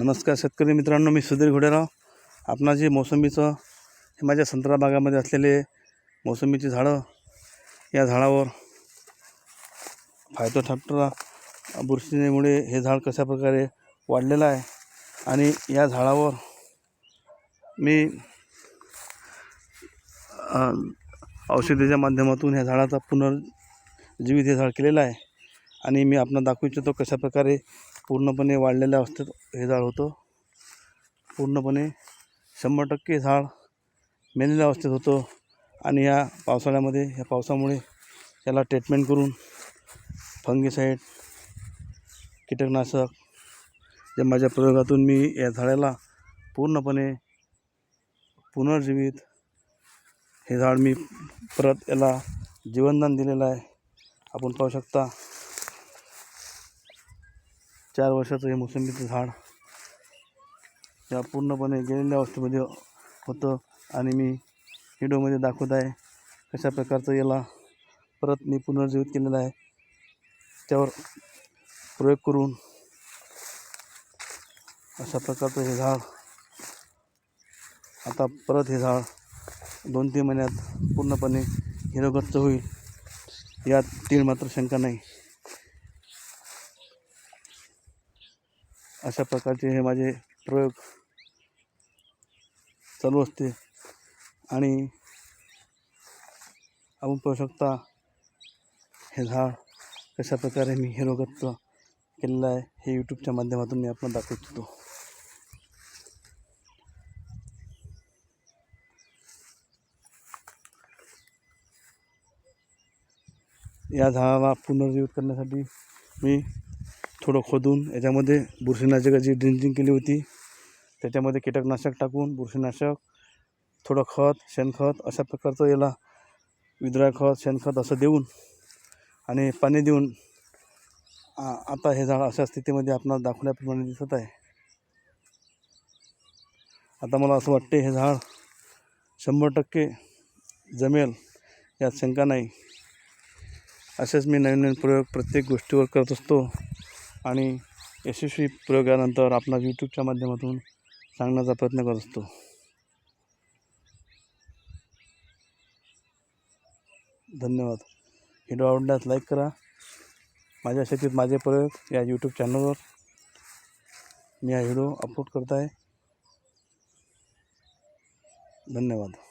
नमस्कार शेतकरी मित्रांनो मी सुधीर घोडेराव. आपणा जे मोसंबीचं हे माझ्या संत्रा बागामध्ये असलेले मोसंबीची झाडं या झाडावर फायटोथॅप्टरा बुरशीमुळे हे झाड कशा प्रकारे वाढलेलं आहे आणि या झाडावर मी औषधीच्या माध्यमातून ह्या झाडाचा पुनर्जीवित हे झाड केलेलं आहे आणि मी आपणा दाखवू इच्छितो कशा प्रकारे पूर्णपणे वाढलेल्या अवस्थेत हे झाड होतं. पूर्णपणे शंभर टक्के झाड मेलेल्या अवस्थेत होतं. आणि या पावसाळ्यामध्ये या पावसामुळे त्याला ट्रीटमेंट करून फंगीसाईड कीटकनाशक जे माझ्या प्रयोगातून मी या झाडाला पूर्णपणे पुनर्जीवित हे झाड मी परत याला जीवनदान दिलेलं आहे. आपण पाहू शकता चार वर्षाचं हे मोसंबीचं झाड. या पूर्णपणे गेलेल्या अवस्थेमध्ये होतं आणि मी व्हिडिओमध्ये दाखवत आहे कशा प्रकारचं याला परत मी पुनर्जीवित केलेलं आहे. त्यावर प्रयोग करून अशा प्रकारचं हे झाड आता परत हे झाड दोन तीन महिन्यात पूर्णपणे हिरवगच्च होईल. यात तीळ मात्र शंका नाही. अशा प्रकारचे हे माझे प्रयोग चालू असते. आणि आपण पाहू शकता हे झाड कशा प्रकारे मी हिरोगत केलेलं आहे हे यूट्यूबच्या माध्यमातून मी आपण दाखवू इच्छितो या झाडाला पुनर्जीवित करण्यासाठी मी थोडं खोदून याच्यामध्ये बुरशीनाशकाची ड्रिंचिंग केली होती त्याच्यामध्ये कीटकनाशक टाकून बुरशीनाशक थोडं खत शेणखत अशा प्रकारचं याला विद्रा खत शेणखत असं देऊन आणि पाणी देऊन आ- आता हे झाड अशा स्थितीमध्ये आपणास दाखवल्याप्रमाणे दिसत आहे. आता मला असं वाटते हे झाड शंभर टक्के जमेल यात शंका नाही. असेच मी नवीन नवीन प्रयोग प्रत्येक गोष्टीवर करत असतो. आणि यशस्वी प्रयोगानंतर आपला यूट्यूबच्या माध्यमातून सांगण्याचा प्रयत्न करत असतो. धन्यवाद. व्हिडिओ आवडल्यास लाईक करा. माझ्या शेतीत माझे प्रयोग या यूट्यूब चॅनलवर मी हा व्हिडिओ अपलोड करत आहे. धन्यवाद.